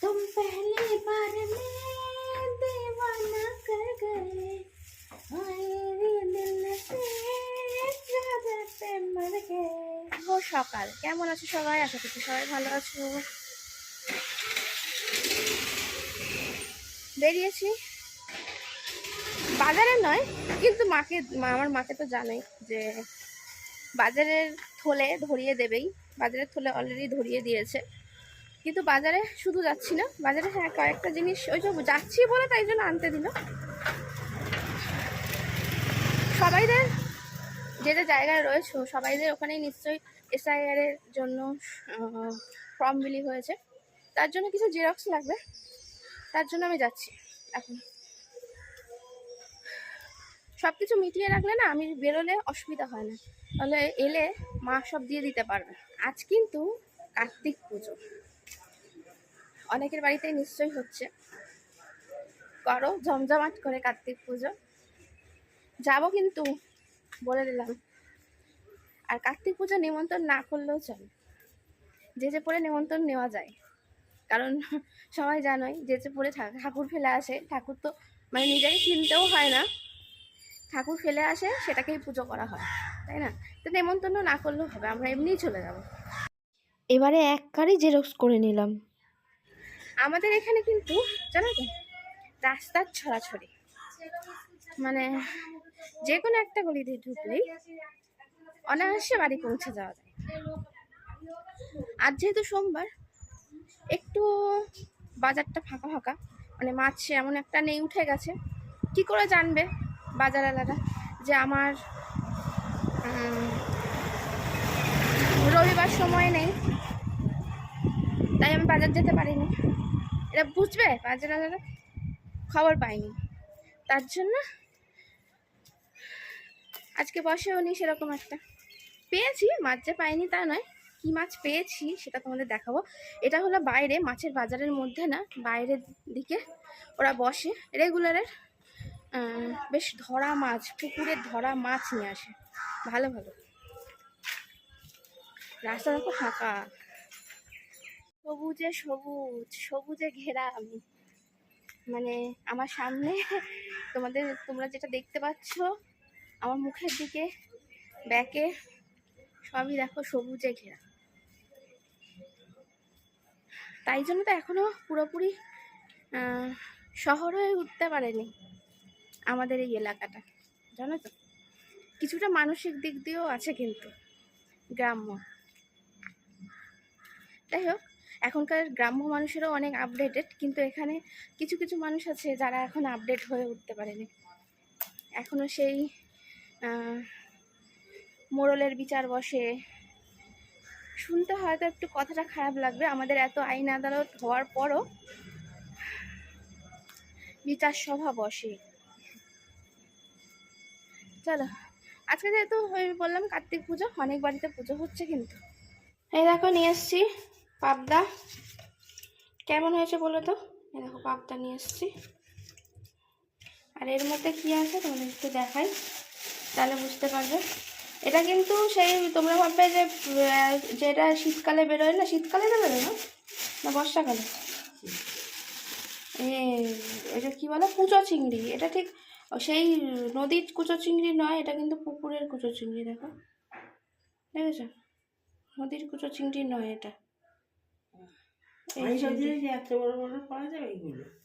तुम पहली बार में दीवाना कर गए मेरे दिल से ज्यादा से मर गए শুভ সকাল কেমন আছো সবাই আশা করছি সবাই ভালো আছো বেরিয়েছি বাজারে নয় কিন্তু মাকে মা- আমার মাকে তো জানোই যে বাজারের থলে ধরিয়ে দেবেই। বাজারের থলে অলরেডি ধরিয়ে দিয়েছে। কিন্তু বাজারে শুধু যাচ্ছি না, বাজারে হ্যাঁ কয়েকটা জিনিস, ওই যে যাচ্ছি বলে তাই জন্য আনতে দিল। সবাইদের যে যে জায়গায় রয়েছে, সবাইদের ওখানেই নিশ্চয়ই এসআইআর এর জন্য ফর্ম বিলি হয়েছে। তার জন্য কিছু জেরক্স লাগবে। তার জন্য আমি যাচ্ছি এখন। সব কিছু মিটিয়ে রাখলে না, আমি বেরোলে অসুবিধা হয় না। তাহলে এলে মা সব দিয়ে দিতে পারবে। আজ কিন্তু কার্তিক পুজো। অনেকের বাড়িতেই নিশ্চয়ই হচ্ছে। করো, জমজমাট করে কার্তিক পুজো। যাব কিন্তু, বলে দিলাম। আর কার্তিক পুজো নিমন্ত্রণ না করলেও চলে। যে যে পরে নিমন্ত্রণ নেওয়া যায়। কারণ সবাই জানোই, যে যে পরে ঠাকুর ফেলে আসে, ঠাকুর তো মানে নিজেকে কিনতেও হয় না। ঠাকুর ফেলে আসে সেটাকেই পুজো করা হয় তাই না? তো নেমন্তন্ন না করলেও হবে আমরা এমনিই চলে যাব। এবারে এক কারি জেরক্স করে নিলাম। আমাদের এখানে কিন্তু জানো তো রাস্তার ছড়াছড়ি। মানে যে কোনো একটা গলি দিয়ে ঢুকলেই অনায়াসে বাড়ি পৌঁছে যাওয়া যায়। আজ যেহেতু সোমবার একটু বাজারটা ফাঁকা ফাঁকা মানে মাছ এমন একটা নেই উঠে গেছে। কি করে জানবে? বাজারওয়ালারা যে আমার রবিবার সময় নেই, তাই আমি বাজার যেতে পারিনি। এটা বুঝবে বাজারওয়ালারা খবর পাইনি। তার জন্য আজকে বসেও নি সেরকম একটা। পেয়েছি, মাছ যে পাইনি তা নয়, কি মাছ পেয়েছি সেটা তোমাদের দেখাবো। এটা হলো বাইরে, মাছের বাজারের মধ্যে না, বাইরের দিকে ওরা বসে, রেগুলারের। বেশ ধরা মাছ, পুকুরের ধরা মাছ নিয়ে আসে। ভালো ভালো। রাস্তা দেখো ফাঁকা। সবুজে সবুজ, সবুজে ঘেরা। আমি মানে আমার সামনে তোমাদের, তোমরা যেটা দেখতে পাচ্ছ, আমার মুখের দিকে, ব্যাকে সবই দেখো সবুজে ঘেরা। তাই জন্য তো এখনও পুরোপুরি শহর উঠতে পারেনি। আমাদের এই এলাকাটা, জানো তো? কিছুটা মানসিক দিক দিয়েও আছে কিন্তু, গ্রাম্য। যাই হোক, এখনকার গ্রাম্য মানুষেরও অনেক আপডেটেড কিন্তু এখানে কিছু কিছু মানুষ আছে যারা এখন আপডেট হয়ে উঠতে পারেনি। এখনও সেই মোড়লের বিচার বসে। শুনতে হয়তো একটু কথাটা খারাপ লাগবে, আমাদের এত আইন আদালত হওয়ার পরও বিচার সভা বসে। চলো। আজকে যেহেতু বললাম কার্তিক পুজো, অনেক বাড়িতে পুজো হচ্ছে কিন্তু। এই দেখো, নিয়ে এসছি পাবদা। কেমন হয়েছে বলো তো? এই দেখো, পাবদা নিয়ে এসছি। আর এর মধ্যে কি আছে তোমাদের একটু দেখাই, তাহলে বুঝতে পারবে। এটা কিন্তু সেই তোমরা ভাববে যে যেটা শীতকালে বেরোয় না, শীতকালে তো বেরোয় না? না বর্ষাকালে? এ, এটা কি বলে? কুচো চিংড়ি। এটা ঠিক সেই নদীর কুচো চিংড়ি নয় এটা কিন্তু পুকুরের কুচো চিংড়ি দেখো। দেখেছ? নদীর কুচো চিংড়ি নয় এটা।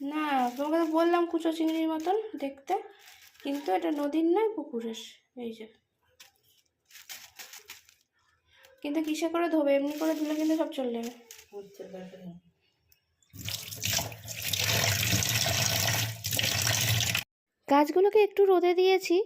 না তোমাকে তো বললাম কুচো চিংড়ির মতন দেখতে কিন্তু এটা নদীর নয় পুকুরের। এই যে। কিন্তু কিসে করে ধোবে? এমনি করে ধুলে কিন্তু সব চলে যাবে বুঝতে পারছি গাছগুলোকে একটু রোদে দিয়েছি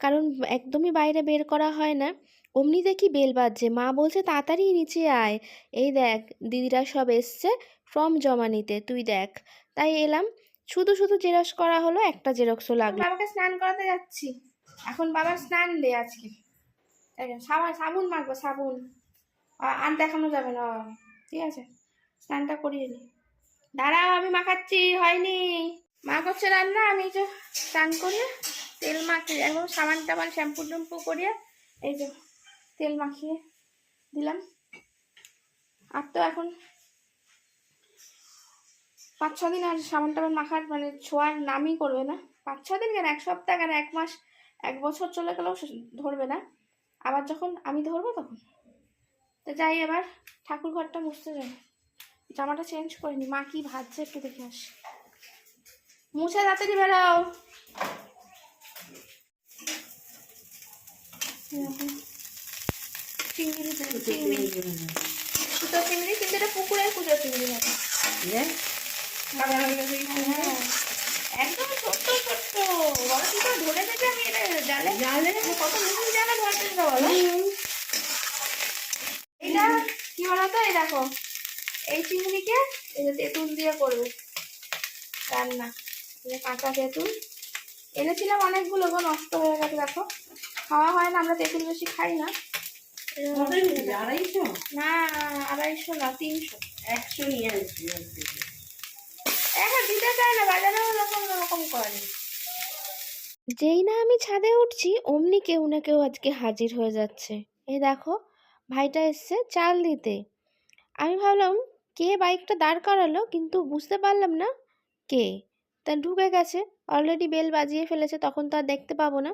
কারণ একদমই বাইরে বের করা হয় না। অমনি দেখি বেল বাজছে। মা বলছে তাড়াতাড়ি নিচে আয়। এই দেখ দিদিরা সব এসছে ফর্ম জমা নিতে তুই দেখ। তাই এলাম। শুধু শুধু জেরক্স করা হলো একটা জেরক্সও লাগল। বাবাকে স্নান করাতে যাচ্ছি। এখন বাবার স্নান দে আজকে। সাবান সাবুন মাখবো সাবুন। আর দেখানো যাবে না। ঠিক আছে? স্নানটা করিয়ে নি। দাঁড়াও আমি মাখাচ্ছি হয়নি। মা করছে রান্না, আমি যে স্নান করিয়ে তেল মাখিয়ে একদম সাবান টাবান, শ্যাম্পু ট্যাম্পু করিয়ে এই যে তেল মাখিয়ে দিলাম। আর তো এখন পাঁচ ছ দিন আর সাবান টাবান মাখার মানে ছোঁয়ার নামই করবে না। পাঁচ ছ দিন কেন? এক সপ্তাহ কেন? এক মাস, এক বছর চলে গেলেও ধরবে না। আবার যখন আমি ধরবো তখন। তো যাই এবার ঠাকুর ঘরটা মুছতে যাই। জামাটা চেঞ্জ করিনি। মা কি ভাজছে একটু দেখে আসি। মুছে তাড়াতাড়ি বেরাও চিংড়ি। চিংড়ি কিন্তু এটা পুকুরের চিংড়ি হবে। হ্যাঁ। একদম ছোট্ট ছোট্ট বলো কি করে ধরে দেবে আমি এটা জালে জালে? কত মিষ্টি জালে ধরতে দেবো বলো? এটা কি বলতো এই দেখো। এই চিংড়িকে যে তেঁতুল দিয়ে করবে। রান্না। কাঁচা তেঁতুল। এনেছিলাম অনেকগুলো গো নষ্ট হয়ে গেছে দেখো। খাওয়া হয় না আমরা তেঁতুল বেশি খাই না। আড়াইশো? না আড়াইশো না তিনশো। একশো নিয়ে আসছি এখন দিতে চায় না বাজারে ওরকম ওরকম করে। যেই না আমি ছাদে উঠছি অমনি কেউ না কেউ আজকে হাজির হয়ে যাচ্ছে। এই দেখো ভাইটা এসছে চাল দিতে। আমি ভাবলাম কে বাইকটা দাঁড় করালো কিন্তু বুঝতে পারলাম না কে। তা ঢুকে গেছে। অলরেডি বেল বাজিয়ে ফেলেছে, তখন তো আর দেখতে পাবো না।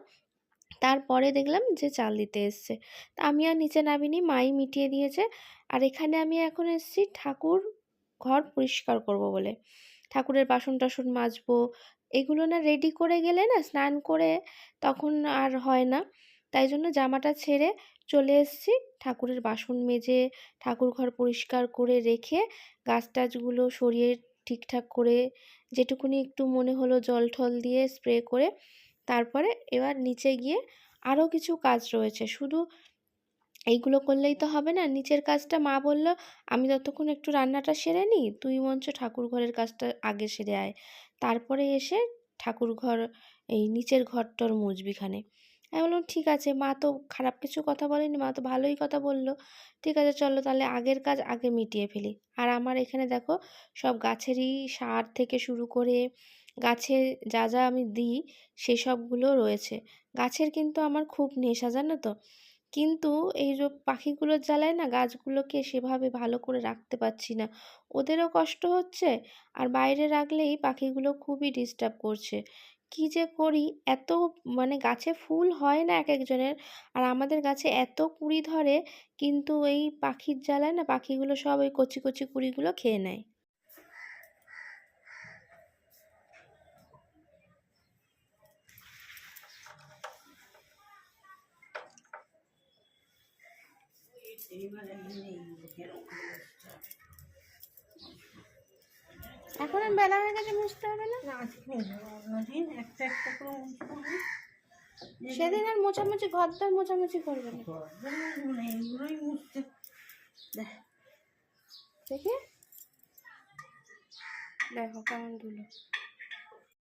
তারপরে দেখলাম যে চাল দিতে এসছে। তা আমি আর নিচে নামিনি, মাই মিটিয়ে দিয়েছে। আর এখানে আমি এখন এসেছি ঠাকুর ঘর পরিষ্কার করব বলে। ঠাকুরের বাসন টাসন মাজবো, এগুলো না রেডি করে গেলে না স্নান করে তখন আর হয় না। তাই জন্য জামাটা ছেড়ে চলে এসেছি, ঠাকুরের বাসন মেজে, ঠাকুর ঘর পরিষ্কার করে রেখে গাছ টাছগুলো সরিয়ে ঠিকঠাক করে যেটুকুনি একটু মনে হলো জল ঠল দিয়ে স্প্রে করে তারপরে এবার নিচে গিয়ে আরও কিছু কাজ রয়েছে। শুধু এইগুলো করলেই তো হবে না, নিচের কাজটা মা বলল, আমি ততক্ষণ একটু রান্নাটা সেরে নিই, তুই মঞ্চ ঠাকুর ঘরের কাজটা আগে সেরে আয়। তারপরে এসে ঠাকুর ঘর এই নিচের ঘরটর মুছবিখানে। আমি বললাম, ঠিক আছে, মা তো খারাপ কিছু কথা বলেনি, মা তো ভালোই কথা বলল। ঠিক আছে, চলো তাহলে আগের কাজ আগে মিটিয়ে ফেলি। আর আমার এখানে দেখো, সব গাছেরই সার থেকে শুরু করে গাছে যা যা আমি দিই সেসবগুলো রয়েছে। গাছের কিন্তু আমার খুব নেশা, জানো তো? কিন্তু এই যে পাখিগুলোর জ্বালায় না, গাছগুলোকে সেভাবে ভালো করে রাখতে পারছি না। ওদেরও কষ্ট হচ্ছে, আর বাইরে রাখলেই পাখিগুলো খুবই ডিস্টার্ব করছে। কী যে করি? এত মানে গাছে ফুল হয় না এক একজনের আর আমাদের গাছে এত কুড়ি ধরে, কিন্তু এই পাখির জ্বালায় না পাখিগুলো সব ওই কচি কচি কুড়িগুলো খেয়ে নেয়। এইবার এখন আর বেলা হয়ে গেছে বুঝতে হবে না? অন্যদিন একটা একটা করে মুছতে হবে। সেদিন আর মোছামুছি ঘরটার মোছামুছি করবে না। এগুলোই মুছবো না, এইগুলোই মুছতে। দেখ, দেখে। দেখো কেমন ধুলো।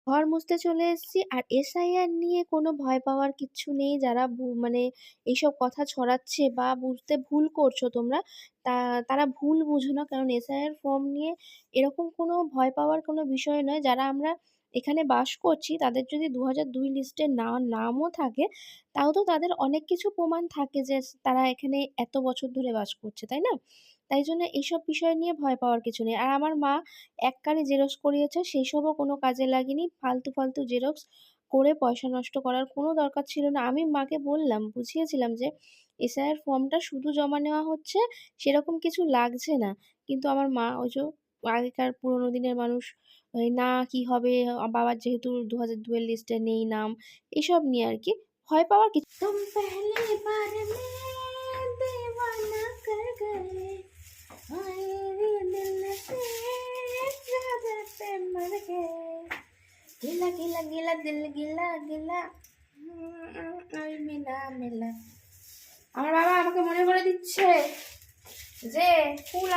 ঘর মুছতে চলে এসেছি। আর এসআইআর নিয়ে কোনো ভয় পাওয়ার কিচ্ছু নেই। যারা মানে এইসব কথা ছড়াচ্ছে বা বুঝতে ভুল করছ তোমরা, তা, তারা ভুল বুঝো না। কারণ এসআইআর ফর্ম নিয়ে এরকম কোনো ভয় পাওয়ার কোনো বিষয় নয়। যারা আমরা এখানে বাস করছি, তাদের যদি দু হাজার দুই লিস্টে না, নামও থাকে, তাও তো তাদের অনেক কিছু প্রমাণ থাকে যে তারা এখানে এত বছর ধরে বাস করছে, তাই না? তাই জন্য এইসব বিষয় নিয়ে ভয় পাওয়ার কিছু নেই। আর আমার মা এক কারি জেরক্স করিয়েছে সেই সবও কোনো কাজে লাগেনি। ফালতু ফালতু জেরক্স করে পয়সা নষ্ট করার কোনো দরকার ছিল না। আমি মাকে বললাম, বুঝিয়েছিলাম যে এসআইয়ের ফর্মটা শুধু জমা নেওয়া হচ্ছে, সেরকম কিছু লাগছে না। কিন্তু আমার মা ওই যে আগেকার পুরোনো দিনের মানুষ না কি হবে, বাবার যেহেতু দু হাজার দুয়ের লিস্টে নেই নাম এইসব নিয়ে আর কি ভয় পাওয়ার কিছু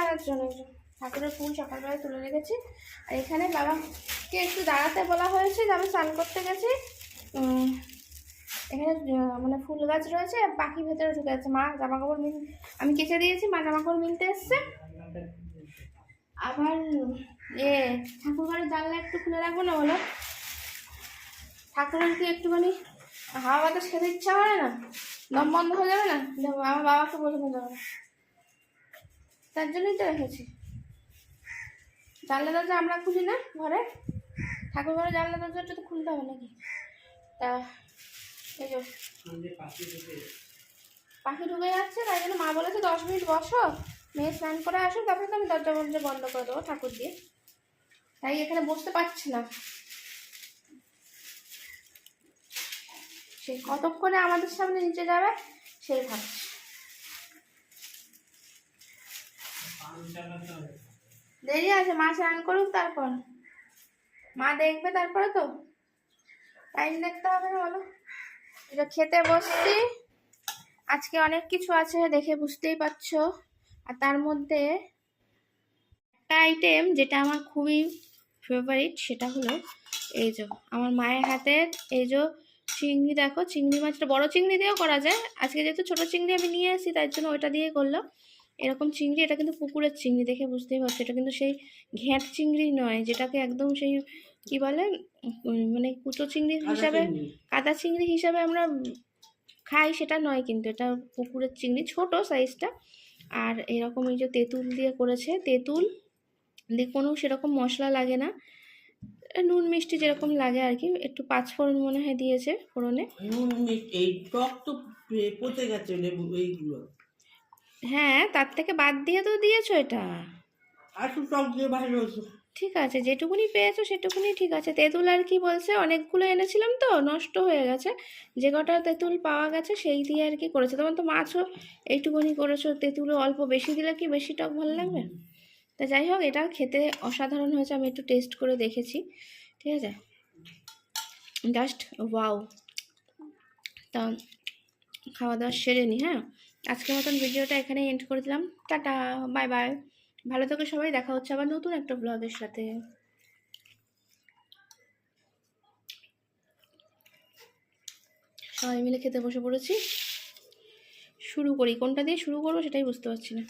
আনার জন্য ঠাকুরের ফুল সকালবেলায় তুলে রেখেছি। আর এখানে বাবাকে একটু দাঁড়াতে বলা হয়েছে, যে আমি স্নান করতে গেছি। এখানে মানে ফুল গাছ রয়েছে পাখি ভেতরে ঢুকে আছে। মা জামা কাপড় মিল আমি কেচে দিয়েছি, মা জামা কাপড় মিলতে এসছে। আবার, এ ঠাকুর ঘরের জানলা একটু খুলে রাখব না বলো? ঠাকুরের কি একটুখানি হাওয়া বাতাস খেতে ইচ্ছা করে না? দম বন্ধ হয়ে যাবে না? আমার বাবাকে বলে যাবে না তার জন্যই তো রেখেছি জানলা দরজা আমরা খুলি না ঘরে? ঠাকুর ঘরে জানলা দরজাটা তো খুলতে হবে নাকি? তা এই যে পাখি ঢুকে যাচ্ছে তাই জন্য মা বলেছে দশ মিনিট বসো মেয়ে স্নান করে আসো তারপরে তো আমি দরজা বন্ধ বন্ধ করে দেবো ঠাকুর দিয়ে। তাই এখানে বসতে পারছি না। সে কতক্ষণে আমাদের সামনে নিচে যাবে সেই ভাবছি। দেরি আছে, মা স্নান করুক তারপর। মা দেখবে তারপরে তো। টাইম দেখতে হবে না, বলো। এটা খেতে বসছি। আজকে অনেক কিছু আছে, দেখে বুঝতেই পারছ। আর তার মধ্যে একটা আইটেম যেটা আমার খুবই ফেভারিট সেটা হলো এই যে, আমার মায়ের হাতের এই যে চিংড়ি, দেখো, চিংড়ি মাছটা বড় চিংড়ি দিয়েও করা যায়। আজকে যেহেতু ছোট চিংড়ি আমি নিয়ে এসেছি তার জন্য ওইটা দিয়ে করলাম। এরকম চিংড়ি এটা কিন্তু পুকুরের চিংড়ি দেখে বুঝতেই পারছ। এটা কিন্তু সেই ঘ্যাঁট চিংড়ি নয় যেটাকে একদম সেই কি বলে? মানে কুচো চিংড়ি হিসাবে কাদা চিংড়ি হিসাবে আমরা খাই সেটা নয় কিন্তু এটা পুকুরের চিংড়ি ছোট সাইজটা। আর এরকম এই যে তেঁতুল দিয়ে করেছে তেঁতুল দিয়ে কোনো সেরকম মশলা লাগে না। নুন মিষ্টি যেরকম লাগে আর কি একটু পাঁচফোড়ন মনে হয় দিয়েছে ফোড়নে। নুন মিষ্টি এই টক তো পচে গেছে লেবু এইগুলো। হ্যাঁ তার থেকে বাদ দিয়ে তো দিয়েছ এটা। ঠিক আছে যেটুকুনি পেয়েছ সেটুকুনি ঠিক আছে। তেঁতুল আর কি বলছে অনেকগুলো এনেছিলাম তো নষ্ট হয়ে গেছে। যে কটা তেঁতুল পাওয়া গেছে সেই দিয়ে আর কি করেছে। তোমার তো মাছও এইটুকুনি করেছ তেঁতুলও অল্প বেশি দিলে কি বেশি টক ভালো লাগবে? তা যাই হোক এটা খেতে অসাধারণ হয়েছে আমি একটু টেস্ট করে দেখেছি। ঠিক আছে? Just wow. তা খাওয়া দাওয়া সেরে নি হ্যাঁ? আজকের মতন ভিডিওটা এখানে এন্ড করে দিলাম। টাটা বাই বাই ভালো থেকে সবাই, দেখা হচ্ছে আবার নতুন একটা ব্লগের সাথে। সবাই মিলে খেতে বসে পড়েছি। শুরু করি, কোনটা দিয়ে শুরু করব সেটাই বুঝতে পারছি না।